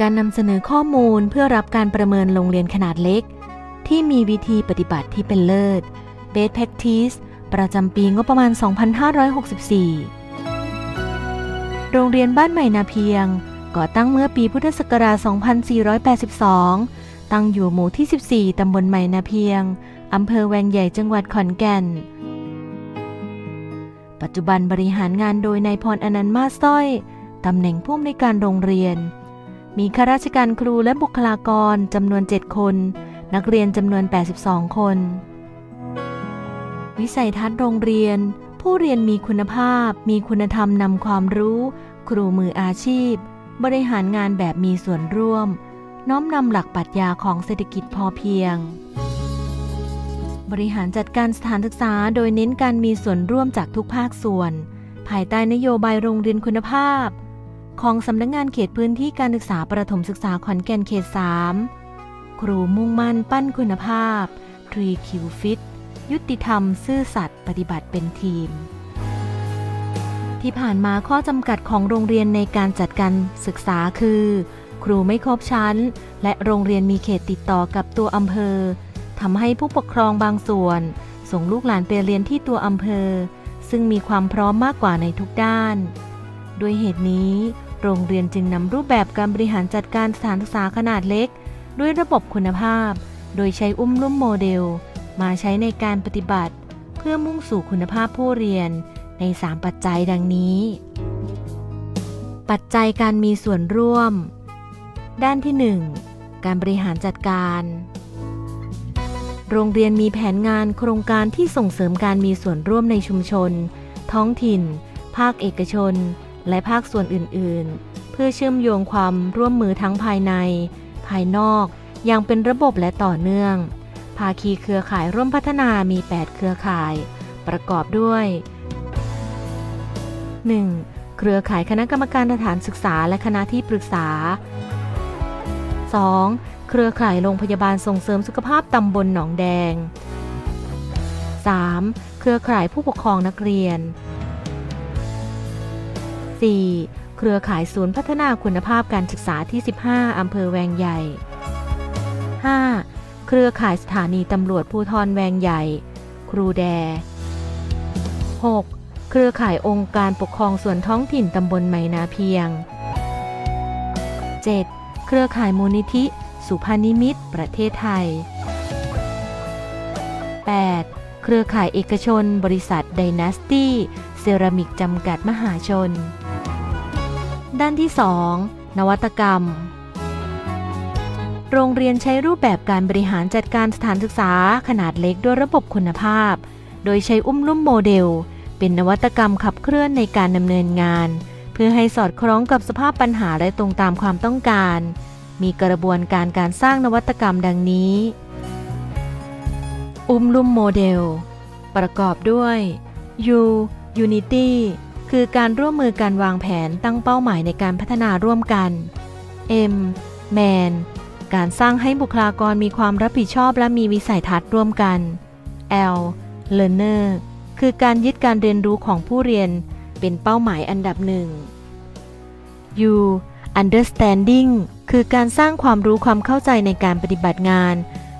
การนำเสนอข้อมูลเพื่อรับการประเมินโรงเรียนขนาดเล็ก ที่มีวิธีปฏิบัติที่เป็นเลิศ Best Practice ประจำปีงบประมาณ 2564 โรงเรียนบ้านใหม่นาเพียง ก่อตั้งเมื่อปีพุทธศักราช 2482 ตั้งอยู่หมู่ที่ 14 ตำบลใหม่นาเพียง อำเภอแวงใหญ่จังหวัดขอนแก่น ปัจจุบันบริหารงานโดยนายพรอนันต์มาสร้อย ตำแหน่งผู้อำนวยการโรงเรียน มีข้าราชการครูและบุคลากรจำนวน 7 คน นักเรียนจำนวน 82 คน วิสัยทัศน์โรงเรียน ผู้เรียนมีคุณภาพ มีคุณธรรมนำความรู้ ครูมืออาชีพ บริหารงานแบบมีส่วนร่วม น้อมนำหลักปรัชญาของเศรษฐกิจพอเพียง บริหารจัดการสถานศึกษาโดยเน้นการมีส่วนร่วมจากทุกภาคส่วน ภายใต้นโยบายโรงเรียนคุณภาพ ของสำนักงงานเขตพื้นที่การศึกษาประถมศึกษาขอนแก่นเขต 3 ครูมุ่งมั่นปั้นคุณภาพ3คิวฟิตยุติธรรม ซื่อสัตย์ปฏิบัติเป็นทีม ที่ผ่านมาข้อจำกัดของโรงเรียนในการจัดการศึกษาคือ ครูไม่ครบชั้น และโรงเรียนมีเขตติดต่อกับตัวอำเภอทำให้ผู้ปกครองบางส่วน ส่งลูกหลานไปเรียนที่ตัวอำเภอ ซึ่งมีความพร้อมมากกว่าในทุกด้าน ด้วยเหตุนี้ โรงเรียนจึงนำรูปแบบการบริหารจัดการสถานศึกษาขนาดเล็ก ด้วยระบบคุณภาพ โดยใช้อุ้มลุ่มโมเดล มาใช้ในการปฏิบัติ เพื่อมุ่งสู่คุณภาพผู้เรียน ใน 3 ปัจจัยดังนี้ ปัจจัยการมีส่วนร่วม ด้านที่ 1 การบริหารจัดการ โรงเรียนมีแผนงานโครงการที่ส่งเสริมการมีส่วนร่วมในชุมชน ท้องถิ่น ภาคเอกชน และภาคส่วนอื่นๆ เพื่อเชื่อมโยงความร่วมมือทั้งภายใน ภายนอกอย่างเป็นระบบและต่อเนื่อง ภาคีเครือข่ายร่วมพัฒนามี 8 เครือข่าย ประกอบด้วย 1. เครือข่ายคณะกรรมการสถานศึกษาและคณะที่ปรึกษา 2. เครือข่ายโรงพยาบาลส่งเสริมสุขภาพตำบลหนองแดง 3. เครือข่ายผู้ปกครองนักเรียน 4. เครือข่ายศูนย์พัฒนาคุณภาพการศึกษาที่ 15 อำเภอแวงใหญ่ 5. เครือข่ายสถานีตำรวจภูธรแวงใหญ่ ครูแด 6. เครือข่ายองค์การปกครองส่วนท้องถิ่นตำบลไมนาเพียง 7. เครือข่ายมูลนิธิ สุภานิมิตรประเทศไทย 8. เครือข่ายเอกชน บริษัทไดนาสตี้เซรามิกจำกัดมหาชน ด้านที่ 2 นวัตกรรม โรงเรียนใช้รูปแบบการบริหารจัดการสถานศึกษาขนาดเล็กด้วยระบบคุณภาพ โดยใช้อุ้มลุ่มโมเดล เป็นนวัตกรรมขับเคลื่อนในการดำเนินงาน เพื่อให้สอดคล้องกับสภาพปัญหาและตรงตามความต้องการ มีกระบวนการการสร้างนวัตกรรมดังนี้ อุ้มลุ่มโมเดล ประกอบด้วย U Unity คือการร่วมมือการวางแผนตั้งเป้าหมายในการพัฒนาร่วมกัน M Man การสร้างให้บุคลากรมีความรับผิดชอบและมีวิสัยทัศน์ร่วมกัน L Learner คือการยึดการเรียนรู้ของผู้เรียนเป็นเป้าหมายอันดับหนึ่ง U Understanding คือการสร้างความรู้ความเข้าใจในการปฏิบัติงาน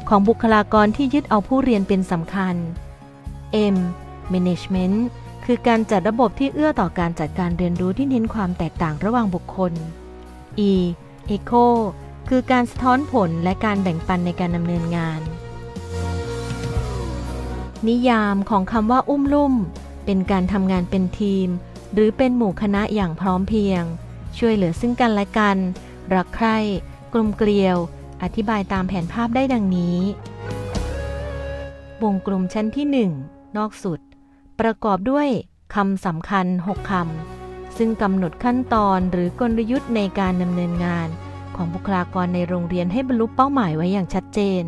ของบุคลากรที่ยึดเอาผู้เรียนเป็นสำคัญ M Management คือการจัดระบบที่เอื้อต่อการจัดการเรียนรู้ที่เน้นความแตกต่างระหว่างบุคคล E Echo คือการสะท้อนผลและการแบ่งปันในการดำเนินงาน นิยามของคำว่าอุ้มลุ่ม เป็นการทำงานเป็นทีม หรือเป็นหมู่คณะอย่างพร้อมเพรียง ช่วยเหลือซึ่งกันและกัน รักใคร่กลมเกลียว อธิบายตามแผนภาพได้ดังนี้ วงกลมชั้นที่ 1 นอกสุด ประกอบด้วย คำสำคัญ 6 คำ ซึ่งกำหนดขั้นตอนหรือกลยุทธ์ในการดำเนินงานของบุคลากรในโรงเรียนให้บรรลุเป้าหมายไว้อย่างชัดเจน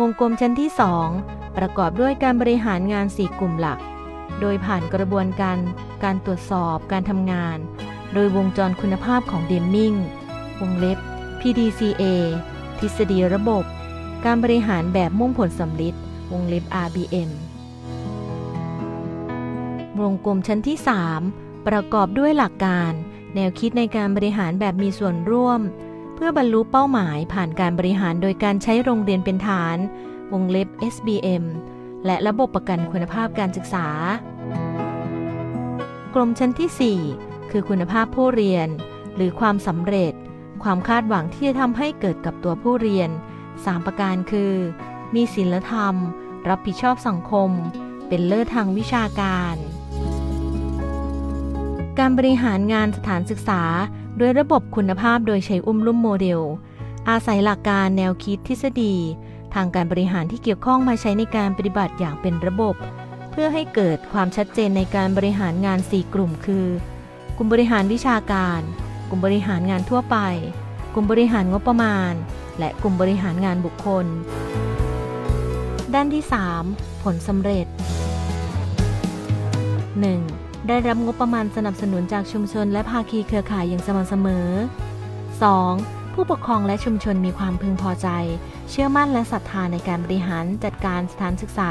วงกลมชั้นที่ 2 ประกอบด้วยการบริหารงาน 4 กลุ่มหลัก โดยผ่านกระบวนการการตรวจสอบการทำงาน โดยวงจรคุณภาพของเดมมิงวงเล็บ PDCA ทฤษฎีระบบ การบริหารแบบมุ่งผลสำลิดวงเล็บ RBM วงกลมชั้นที่ 3 ประกอบด้วยหลักการ แนวคิดในการบริหารแบบมีส่วนร่วม เพื่อบรรลุเป้าหมายผ่านการบริหารโดยการใช้โรงเรียนเป็นฐาน วงเล็บ SBM และระบบประกันคุณภาพการศึกษากรมชั้นที่ 4 คือคุณภาพผู้เรียน หรือความสำเร็จ ความคาดหวังที่จะทำให้เกิดกับตัวผู้เรียน 3 ประการคือ มีศีลธรรม รับผิดชอบสังคม เป็นเลิศทางวิชาการ การบริหารงานสถานศึกษา ด้วยระบบคุณภาพโดยใช้อุ้มลุ่มโมเดล อาศัยหลักการแนวคิดทฤษฎี ทางการบริหารที่เกี่ยวข้องมาใช้ในการปฏิบัติอย่างเป็นระบบ เพื่อให้เกิดความชัดเจนในการบริหารงาน 4 กลุ่ม คือ กลุ่มบริหารวิชาการ กลุ่มบริหารงานทั่วไป กลุ่มบริหารงบประมาณ และกลุ่มบริหารงานบุคคล ด้านที่ 3 ผลสำเร็จ 1. ได้รับงบประมาณสนับสนุนจากชุมชนและภาคีเครือข่ายอย่างสม่ำเสมอ 2. ผู้ปกครองและชุมชนมีความพึงพอใจ เชื่อมั่นและศรัทธาในการบริหารจัดการสถานศึกษา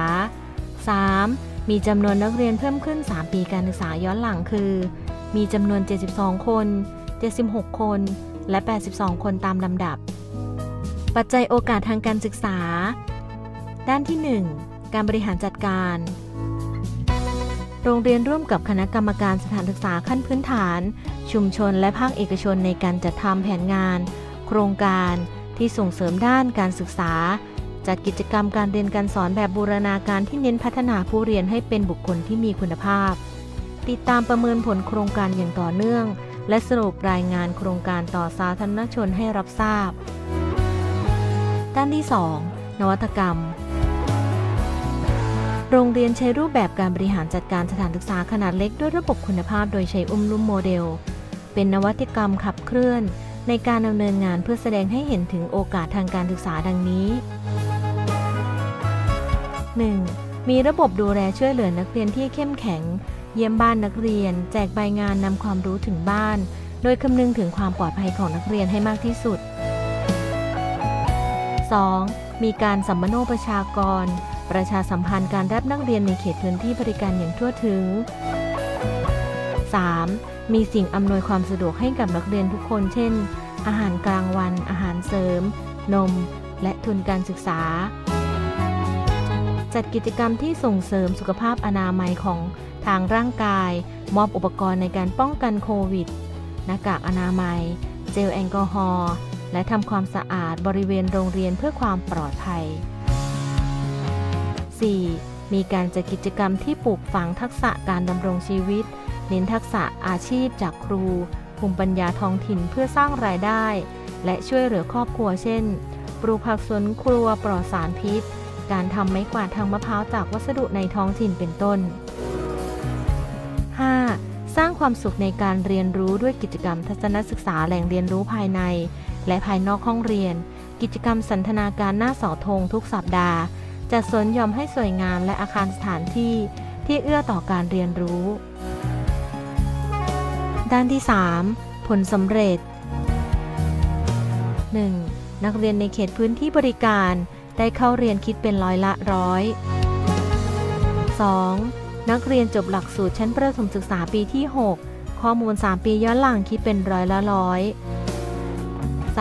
3. มีจำนวนนักเรียนเพิ่มขึ้น 3 ปีการศึกษาย้อนหลังคือ มีจำนวน 72 คน 76 คน และ 82 คนตามลำดับ ปัจจัยโอกาสทางการศึกษา ด้านที่ 1 การบริหารจัดการ โรงเรียนร่วมกับคณะกรรมการสถานศึกษาขั้นพื้นฐาน ชุมชนและภาคเอกชนในการจัดทำแผนงาน โครงการที่ส่งเสริมด้านการศึกษา จัดกิจกรรมการเรียนการสอนแบบบูรณาการที่เน้นพัฒนาผู้เรียนให้เป็นบุคคลที่มีคุณภาพ ติดตามประเมินผลโครงการอย่างต่อเนื่อง และสรุปรายงานโครงการต่อสาธารณชนให้รับทราบ ด้านที่ 2 นวัตกรรม โรงเรียนใช้รูปแบบการบริหารจัดการสถานศึกษาขนาดเล็กด้วยระบบคุณภาพโดยใช้อุ้มลุ่มโมเดล เป็นนวัตกรรมขับเคลื่อน ในการดำเนินงานเพื่อแสดงให้เห็นถึงโอกาสทางการศึกษาดังนี้ 1. มีระบบดูแลช่วยเหลือนักเรียนที่เข้มแข็ง เยี่ยมบ้านนักเรียน แจกใบงานนำความรู้ถึงบ้าน โดยคำนึงถึงความปลอดภัยของนักเรียนให้มากที่สุด 2. มีการสัมมโนประชากรประชาสัมพันธ์การรับนักเรียนในเขตพื้นที่บริการอย่างทั่วถึง 3. มีสิ่งอำนวยความสะดวกให้กับนักเรียนทุกคน เช่น อาหารกลางวัน อาหารเสริม นม และทุนการศึกษา จัดกิจกรรมที่ส่งเสริมสุขภาพอนามัยของทางร่างกาย มอบอุปกรณ์ในการป้องกันโควิด หน้ากากอนามัย เจลแอลกอฮอล์ และทำความสะอาดบริเวณโรงเรียนเพื่อความปลอดภัย 4. มีการจัดกิจกรรมที่ปลูกฝังทักษะการดำรงชีวิต เน้นทักษะอาชีพจากครู ภูมิปัญญาท้องถิ่นเพื่อสร้างรายได้ และช่วยเหลือครอบครัวเช่น ปลูกผักสวนครัวปลอดสารพิษ การทำไม้กวาดทางมะพร้าวจากวัสดุในท้องถิ่นเป็นต้น 5. สร้างความสุขในการเรียนรู้ด้วยกิจกรรมทัศนศึกษาแหล่งเรียนรู้ภายใน และภายนอกห้องเรียน กิจกรรมสันทนาการหน้าเสาธงทุกสัปดาห์ จัดสวนหย่อมให้สวยงามและอาคารสถานที่ที่เอื้อต่อการเรียนรู้ ด้านที่ 3 ผลสำเร็จ 1. นักเรียนในเขตพื้นที่บริการได้เข้าเรียนคิดเป็นร้อยละร้อย 2. นักเรียนจบหลักสูตรชั้นประถมศึกษาปีที่ 6 ข้อมูล 3 ปีย้อนหลังคิดเป็นร้อยละร้อย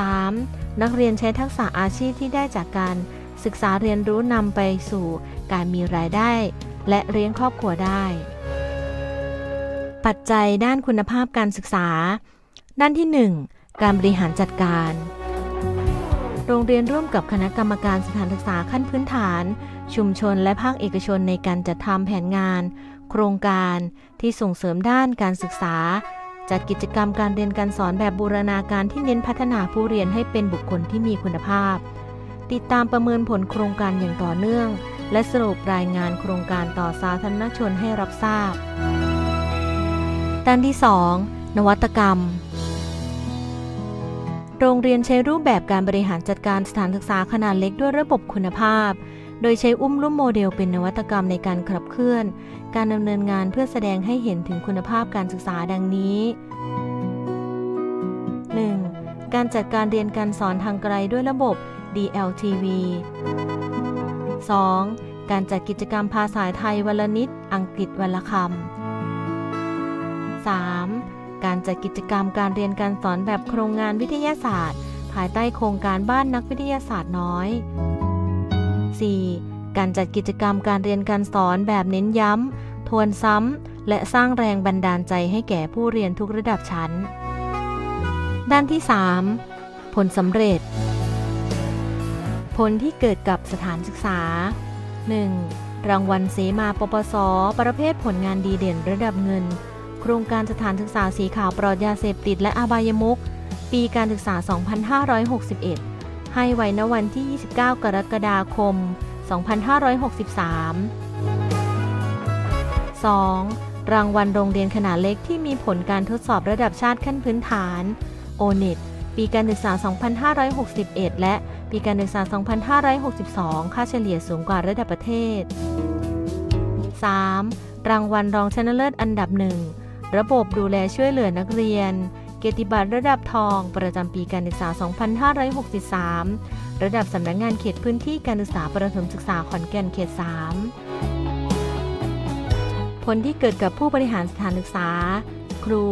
3. นักเรียนใช้ทักษะอาชีพที่ได้จากการ ศึกษาเรียนรู้นำไปสู่การมีรายได้ และเลี้ยงครอบครัวได้ ปัจจัยด้านคุณภาพการศึกษา ด้านที่ 1 การบริหารจัดการ โรงเรียนร่วมกับคณะกรรมการสถานศึกษาขั้นพื้นฐาน ชุมชนและภาคเอกชนในการจัดทำแผนงาน โครงการที่ส่งเสริมด้านการศึกษาจัดกิจกรรมการเรียนการสอนแบบบูรณาการที่เน้นพัฒนาผู้เรียนให้เป็นบุคคลที่มีคุณภาพ ติดตามประเมินผลโครงการอย่างต่อเนื่อง และสรุปรายงานโครงการต่อสาธารณชนให้รับทราบ ด้านที่ 2 นวัตกรรม โรงเรียนใช้รูปแบบการบริหารจัดการสถานศึกษาขนาดเล็กด้วยระบบคุณภาพ โดยใช้อุ้มลุ่มโมเดลเป็นนวัตกรรมในการขับเคลื่อน การดำเนินงานเพื่อแสดงให้เห็นถึงคุณภาพการศึกษาดังนี้ 1. การจัดการเรียนการสอนทางไกลด้วยระบบ DLTV 2. การจัดกิจกรรมภาษาไทยวันละนิด อังกฤษวันละคำ 3. การจัดกิจกรรมการเรียนการสอนแบบโครงงานวิทยาศาสตร์ ภายใต้โครงการบ้านนักวิทยาศาสตร์น้อย 4. การจัดกิจกรรมการเรียนการสอนแบบเน้นย้ำ ทวนซ้ำ และสร้างแรงบันดาลใจให้แก่ผู้เรียนทุกระดับชั้น ด้านที่ 3. ผลสำเร็จ ผลที่เกิดกับสถานศึกษา 1. รางวัลเสมาปปส ประเภทผลงานดีเด่นระดับเงิน โครงการสถานศึกษาสีขาวปลอดยาเสพติดและอบายมุขปีการศึกษา 2561 ให้ไว้ณวันที่ 29 กรกฎาคม 2563 2. รางวัลโรงเรียนขนาดเล็กที่มีผลการทดสอบระดับชาติขั้นพื้นฐาน ONET ปีการศึกษา 2561 และ ปีการศึกษา 2562 ค่าเฉลี่ยสูงกว่าระดับประเทศ 3. รางวัลรองชนะเลิศอันดับหนึ่ง ระบบดูแลช่วยเหลือนักเรียน เกียรติบัตรระดับทองประจำปีการศึกษา 2563 ระดับสำนักงงานเขตพื้นที่การศึกษาประถมศึกษาขอนแก่นเขต 3 ผลที่เกิดกับผู้บริหารสถานศึกษา ครู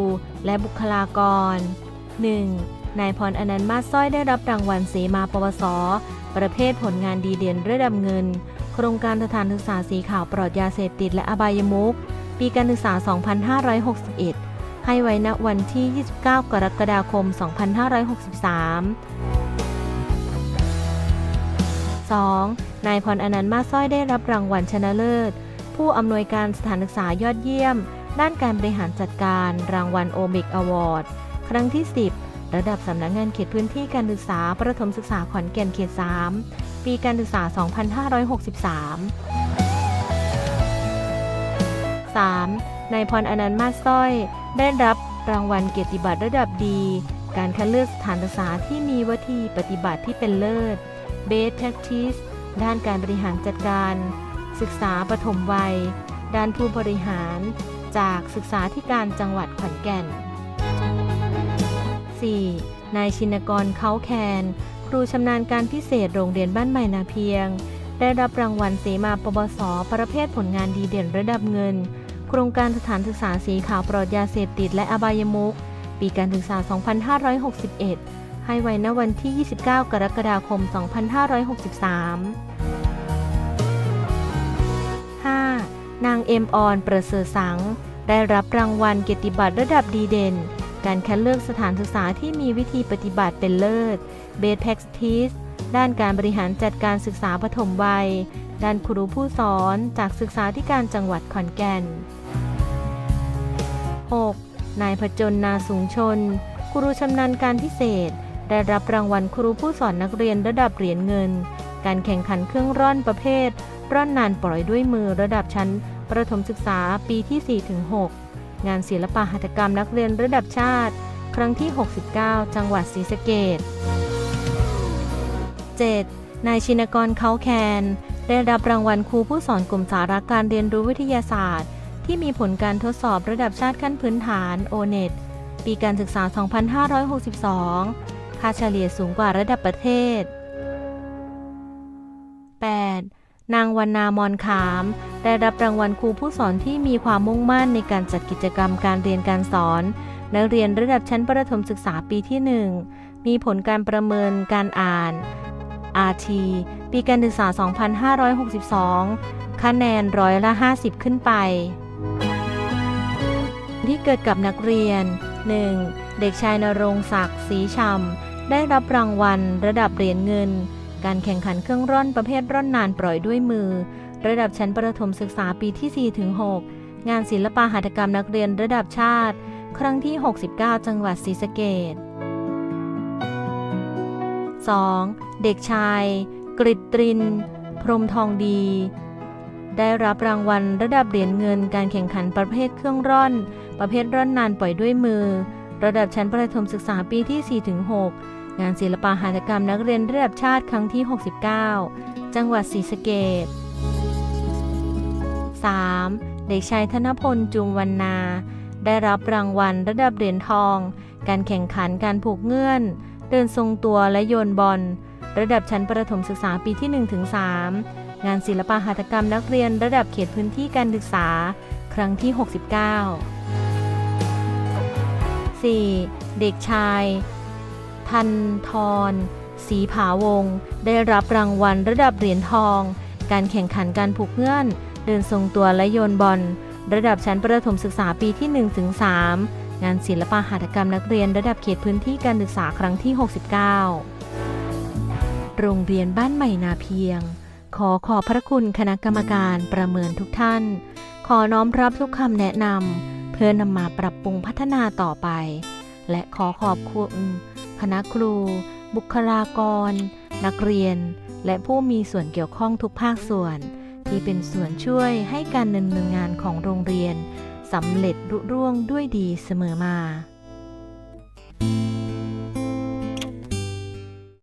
และบุคลากร 1. นายพรอนันต์มาสร้อยได้รับรางวัลเสมาปวส ประเภทผลงานดีเด่นระดับเงิน โครงการสถานศึกษาสีขาวปลอดยาเสพติดและอบายมุขปีการศึกษา 2561 ให้ไว้ณวันที่ 29 กรกฎาคม 2563 2. นายพรอนันต์มาสสร้อยได้รับรางวัลชนะเลิศ ผู้อำนวยการสถานศึกษายอดเยี่ยม ด้านการบริหารจัดการ รางวัลโอเมกอวอร์ด ครั้งที่ 10 ระดับสำนักงงานเขตพื้นที่การศึกษา ประถมศึกษาขอนแก่นเขต 3 ปีการศึกษา 2563 3. นายพรอนันต์มาสร้อย ได้รับรางวัลเกียรติบัตรระดับดี การคัดเลือกสถานศึกษาที่มีวัตถีปฏิบัติที่เป็นเลิศ Best Practice ด้านการบริหารจัดการ ศึกษาปฐมวัย ด้านผู้บริหาร จากศึกษาธิการจังหวัดขอนแก่น 4. นายชินกรเขาแคน ครูชำนาญการพิเศษโรงเรียนบ้านใหม่นาเพียง ได้รับรางวัลเสมาปบสประเภทผลงานดีเด่นระดับเงิน โครงการสถานศึกษาสีขาวปลอดยาเสพติดและอบายมุขปีการศึกษา 2561 ให้ไว้ณวันที่ 29 กรกฎาคม 2563 5. นางเอ็มออน ประเสริฐสัง ได้รับรางวัลเกียรติบัตรระดับดีเด่น การคัดเลือกสถานศึกษาที่มีวิธีปฏิบัติเป็นเลิศ Best Practice ด้านการบริหารจัดการศึกษาปฐมวัย ด้านครูผู้สอนจากศึกษาธิการจังหวัดขอนแก่น 6. นายผจญนาสูงชน ครูชำนาญการพิเศษ ได้รับรางวัลครูผู้สอนนักเรียนระดับเหรียญเงิน การแข่งขันเครื่องร่อนประเภท ร่อนนานปล่อยด้วยมือระดับชั้น ประถมศึกษาปีที่ 4-6 งานศิลปะหัตถกรรมนักเรียนระดับชาติ ครั้งที่ 69 จังหวัดศรีสะเกษ 7. นายชินกรเขาแคน ได้รับรางวัลครูผู้สอนกลุ่มสาระการเรียนรู้วิทยาศาสตร์ ที่มีผลการทดสอบระดับชาติขั้นพื้นฐาน O-NET ปีการศึกษา 2562 ค่าเฉลี่ยสูงกว่าระดับประเทศ 8. นางวันนามอนขาม ได้รับรางวัลครูผู้สอนที่มีความมุ่งมั่นในการจัดกิจกรรมการเรียนการสอน นักเรียนระดับชั้นประถมศึกษาปีที่ 1 มีผลการประเมินการอ่าน RT ปีการศึกษา 2562 คะแนนร้อยละ 50 ขึ้นไป ที่เกิดกับนักเรียน 1. เด็กชายนรงศักดิ์ศรีชำได้รับรางวัล ระดับเหรียญเงิน การแข่งขันเครื่องร่อนประเภทร่อนนานปล่อยด้วยมือ ระดับชั้นประถมศึกษาปีที่4-6งานศิลปะหัตถกรรมนักเรียนระดับชาติ ครั้งที่ 69 จังหวัดศรีสะเกษ 2. เด็กชาย กริตริน พรมทองดี ได้รับรางวัลระดับเหรียญเงินการแข่งขันประเภทเครื่องร่อน ประเภทร่อนนานปล่อยด้วยมือ ระดับชั้นประถมศึกษาปีที่4-6งานศิลปะหัตถกรรมนักเรียนระดับชาติครั้งที่ 69 จังหวัดศรีสะเกษ 3. เด็กชายธนพลจุมวันนา ได้รับรางวัลระดับเหรียญทอง การแข่งขันการผูกเงื่อน เดินทรงตัวและโยนบอล ระดับชั้นประถมศึกษาปีที่ 1-3 งานศิลปะหัตถกรรมนักเรียนระดับเขตพื้นที่การศึกษา ครั้งที่ 69 4. เด็กชาย ทันทรศรีผาวง ได้รับรางวัลระดับเหรียญทอง การแข่งขันการผูกเงื่อน เดินทรงตัวและโยนบอล ระดับชั้นประถมศึกษาปีที่ 1-3 งานศิลปะหัตถกรรมนักเรียนระดับเขตพื้นที่การศึกษาครั้งที่ 69 โรงเรียนบ้านใหม่นาเพียง ขอขอบพระคุณคณะกรรมการประเมินทุกท่าน ขอน้อมรับทุกคำแนะนำเพื่อนำมาปรับปรุงพัฒนาต่อไป และขอขอบคุณคณะครู บุคลากร นักเรียน และผู้มีส่วนเกี่ยวข้องทุกภาคส่วน ที่เป็นส่วนช่วยให้การดำเนินงานของโรงเรียนสำเร็จรุ่ร่งด้วยดีเสมอมา